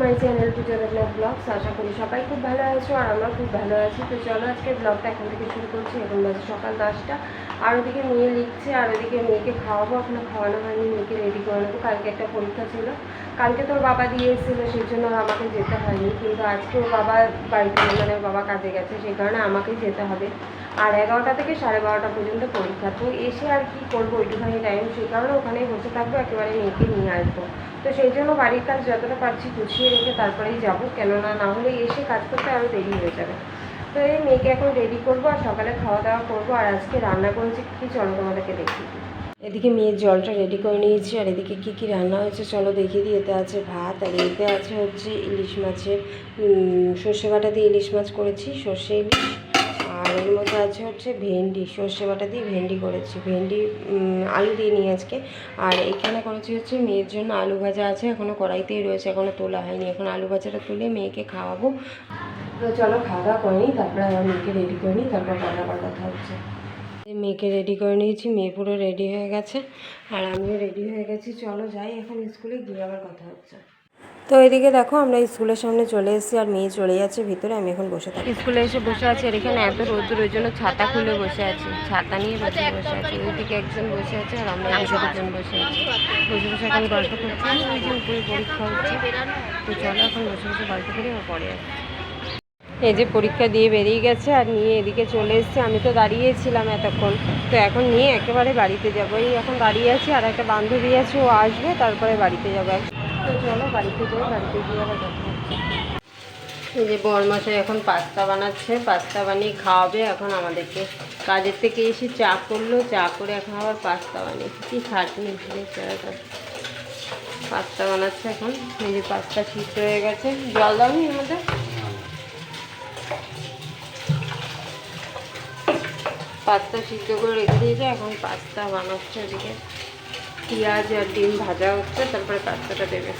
My channel to Jagannath blogs আশা করি সবাই খুব ভালো আছো আর আমরা খুব ভালো আছি। তো চলো আজকে ব্লগটা এখন থেকে শুরু করছি। এখন বাজে সকাল দশটা। আর ওদিকে মেয়ে লিখছে, আর ওদিকে মেয়েকে খাওয়াবো, এখনও খাওয়ানো হয়নি, মেয়েকে রেডি করে নেব কালকে একটা পরীক্ষা ছিল। কালকে তোর বাবা দিয়ে এসেছিল সেই জন্য আমাকে যেতে হয়নি। কিন্তু আজকে ওর বাবা বাড়িতে মানে বাবা কাজে গেছে, সেই কারণে আমাকেই যেতে হবে। আর এগারোটা থেকে সাড়ে বারোটা পর্যন্ত পরীক্ষা। তো এসে আর কি করব ওইটুখানি টাইম সেই কারণে ওখানেই বসে থাকব, একেবারে মেয়েকে নিয়ে আসব। তো সেই জন্য বাড়ির কাজ যতটা পারছি গুছিয়ে রেখে তারপরেই যাব। কেননা না হলে এসে কাজ করতে আরও দেরি হয়ে যাবে। তো এই মেয়েকে এখন রেডি করব আর সকালে খাওয়া দাওয়া করব। আর আজকে রান্না করেছি কি, চলো তোমাদেরকে দেখি এদিকে মেয়ের জলটা রেডি করে নিয়েছি, আর এদিকে কী কী রান্না হয়েছে চলো দেখিয়ে দিই। এতে আছে ভাত, আর এতে আছে হচ্ছে ইলিশ মাছের সর্ষে বাটা দিয়ে ইলিশ মাছ করেছি, সর্ষে ইলিশ। আর এর মধ্যে আছে হচ্ছে ভেন্ডি, সর্ষে বাটা দিয়ে ভেন্ডি করেছি। ভেন্ডি আলু দিয়ে নিই আজকে। আর এখানে করেছি হচ্ছে মেয়ের জন্য আলু ভাজা আছে এখনও কড়াইতেই রয়েছে এখনও তোলা হয়নি। এখন আলু ভাজাটা তুলে মেয়েকে খাওয়াবো। চলো খাওয়া দাওয়া করে নিই, তারপরে আবার মেয়েকে রেডি করে নিই, তারপর রান্না করার কথা হচ্ছে মেয়েকে রেডি করে নিয়েছি, মেয়ে পুরো রেডি হয়ে গেছে, আর আমিও রেডি হয়ে গেছি। চলো যাই, এখন স্কুলে গিয়ে আবার কথা হচ্ছে। তো এদিকে দেখো, আমরা স্কুলের সামনে চলে এসেছি, আর মেয়ে চলে যাচ্ছে ভিতরে, আমি এখন বসে থাকি স্কুলে এসে বসে আছি, আর এখানে এত রোদ্দুর, ওই জন্য ছাতা খুলে বসে আছি, ছাতা নিয়ে বসে বসে আছি। ওইদিকে একজন বসে আছে, আর আমরা এদিকে দুজন বসে আছি। বসে বসে এখন গল্প করছি পরীক্ষা হচ্ছে। তো চলো এখন বসে বসে গল্প করি আর পরে আসছি। এই যে পরীক্ষা দিয়ে বেরিয়ে গেছে আর নিয়ে এদিকে চলে এসছে। আমি তো দাঁড়িয়েছিলাম এতক্ষণ। তো এখন নিয়ে একেবারে বাড়িতে যাব। এই এখন দাঁড়িয়ে আছি আর একটা বান্ধবী আছে, ও আসবে, তারপরে বাড়িতে যাব। তো চলো বাড়িতে যাই, বাড়িতে গিয়ে আবার এই যে বরমাসাই এখন পাস্তা বানাচ্ছে, পাস্তা বানিয়ে খাওয়াবে। এখন আমাদেরকে কাজের থেকে এসে চা করল, চা করে এখন আবার পাস্তা বানিয়ে কি খাটনি পাস্তা বানাচ্ছে এখন। এই যে পাস্তা সিদ্ধ হয়ে গেছে। জল দাও এর মধ্যে। পাস্তা সিদ্ধ করে রেখে দিয়েছে, এখন পাস্তা বানাচ্ছে ওদিকে পেঁয়াজ আর ডিম ভাজা হচ্ছে, তারপরে পাস্তাটা দেবে।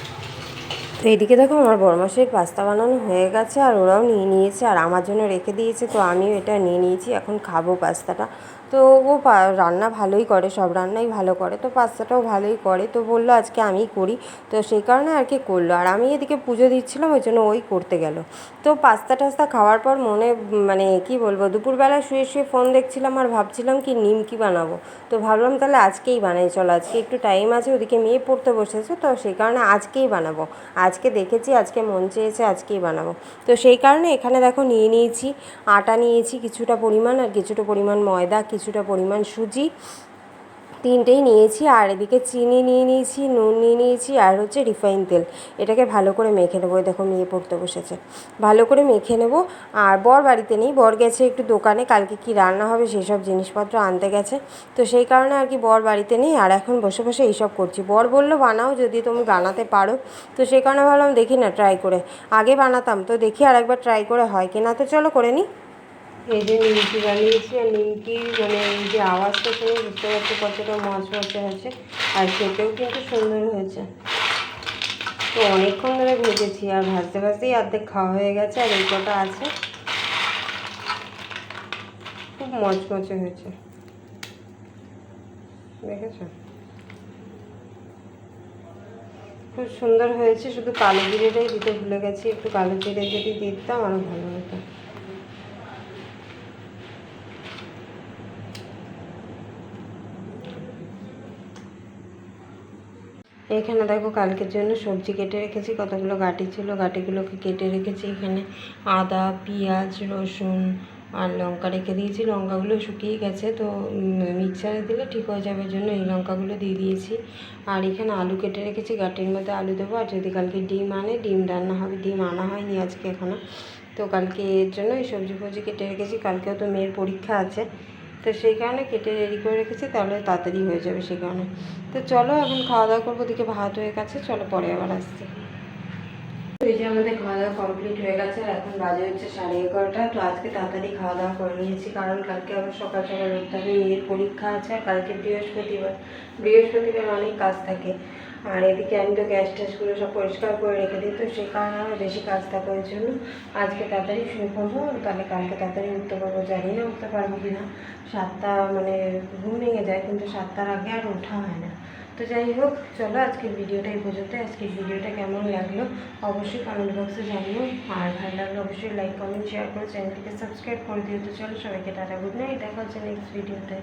তো এদিকে দেখো, আমার বরমাসের পাস্তা বানানো হয়ে গেছে আর ওরাও নিয়ে নিয়েছে, আর আমার জন্য রেখে দিয়েছে, তো আমিও এটা নিয়ে নিয়েছি, এখন খাব পাস্তাটা। তো ও রান্না ভালোই করে, সব রান্নাই ভালো করে। তো পাস্তাটাও ভালোই করে। তো বলল, আজকে আমিই করি। তো সেই কারণে আর কি করল। আর আমি এদিকে পুজো দিচ্ছিলাম, ওই জন্য ওই করতে গেল। তো পাস্তা টাস্তা খাওয়ার পর মনে মানে কি বলব, দুপুরবেলা শুয়ে শুয়ে ফোন দেখছিলাম আর ভাবছিলাম কি নিমকি বানাবো। তো ভাবলাম তাহলে আজকেই বানাই, চলো আজকে একটু টাইম আছে, ওদিকে মেয়ে পড়তে বসেছে, তো সেই কারণে আজকেই বানাবো। আজকে দেখেছি, আজকে মন চেয়েছে, আজকেই বানাবো। তো সেই কারণে এখানে দেখো নিয়ে নিয়েছি, আটা নিয়েছি, কিছুটা পরিমাণ আর কিছুটা পরিমাণ ময়দা কিছুটা পরিমাণ সুজি, তিনটেই নিয়েছি। আর এদিকে চিনি নিয়ে নিয়েছি, নুন নিয়ে নিয়েছি, আর হচ্ছে রিফাইন তেল। এটাকে ভালো করে মেখে নেব। দেখো মেয়ে পড়তে বসেছে। ভালো করে মেখে নেব। আর বর বাড়িতে নেই। বর গেছে একটু দোকানে। কালকে কি রান্না হবে সেই সব জিনিসপত্র আনতে গেছে। তো সেই কারণে আর কি বর বাড়িতে নেই। আর এখন বসে বসে এইসব করছি। বর বলল, বানাও যদি তুমি বানাতে পারো। তো সেই কারণে ভাবলাম, দেখি না ট্রাই করে। আগে বানাতাম। তো দেখি আর একবার ট্রাই করে হয় কি না তো চলো করে নিই এই যে নিমকি বানিয়েছি, আর নিমকির মানে এই যে আওয়াজটা শুনে বুঝতে পারছি কতটা মচমচে হয়েছে, আর খেতেও কিন্তু সুন্দর হয়েছে। তো অনেকক্ষণ ধরে ভেজেছি আর ভাজতে ভাজতেই অর্ধেক খাওয়া হয়ে গেছে, আর এই কটা আছে। খুব মচমচে হয়েছে। দেখেছ? খুব সুন্দর হয়েছে, শুধু কালো জিরেটাই দিতে ভুলে গেছি, একটু কালো জিরে যদি দিতাম আরও ভালো হতো। এখানে দেখো কালকের জন্য সবজি কেটে রেখেছি, কতগুলো গাটি ছিল, গাটিগুলোকে কেটে রেখেছি। এখানে আদা, পেঁয়াজ, রসুন আর লঙ্কা রেখে দিয়েছি। লঙ্কাগুলো শুকিয়ে গেছে, তো মিক্সারে দিলে ঠিক হয়ে যাবে। জন্য এই লঙ্কাগুলো দিয়ে দিয়েছি। আর এখানে আলু কেটে রেখেছি, গাটির মধ্যে আলু দেবো। আর যদি কালকে ডিম আনে, ডিম রান্না হবে, ডিম আনা হয়নি আজকে এখনও তো কালকে এর জন্য এই সবজি ফবজি কেটে রেখেছি। কালকেও তো মেয়ের পরীক্ষা আছে। তো সেই কারণে কেটে রেডি করে রেখেছি, তাহলে তাড়াতাড়ি হয়ে যাবে সেই কারণে। তো চলো, এখন খাওয়া দাওয়া করব দিকে ভাত হয়ে গেছে, চলো পরে আবার আসছি। এই যে আমাদের খাওয়া দাওয়া কমপ্লিট হয়ে গেছে আর এখন বাজে হচ্ছে সাড়ে এগারোটা। তো আজকে তাড়াতাড়ি খাওয়া দাওয়া করে নিয়েছি কারণ কালকে আবার সকাল সকাল উঠতে হবে, মেয়ের পরীক্ষা আছে আর কালকে বৃহস্পতিবার। বৃহস্পতিবার অনেক কাজ থাকে। আর এদিকে আমি তো গ্যাস ট্যাসগুলো সব পরিষ্কার করে রেখে দিই, তো সেই কারণে আমার বেশি কাজ থাকে ওই জন্য। আজকে তাড়াতাড়ি শুয়ে পড়ব, তাহলে কালকে তাড়াতাড়ি উঠতে পারব। জানি না উঠতে পারব কি না সাতটা মানে ঘুম ভেঙে যায়, কিন্তু সাতটার আগে আর ওঠা হয় না। তো যাই হোক, চলো আজকের ভিডিওটা এই পর্যন্ত। আজকের ভিডিওটা কেমন লাগল অবশ্যই কমেন্ট বক্সে জানিও। আর ভালো লাগল অবশ্যই লাইক কমেন্ট শেয়ার করে চ্যানেলটিকে সাবস্ক্রাইব করে দিও। তো চলো সবাইকে টাটা গুড নাইট দেখা হচ্ছে নেক্সট ভিডিওতে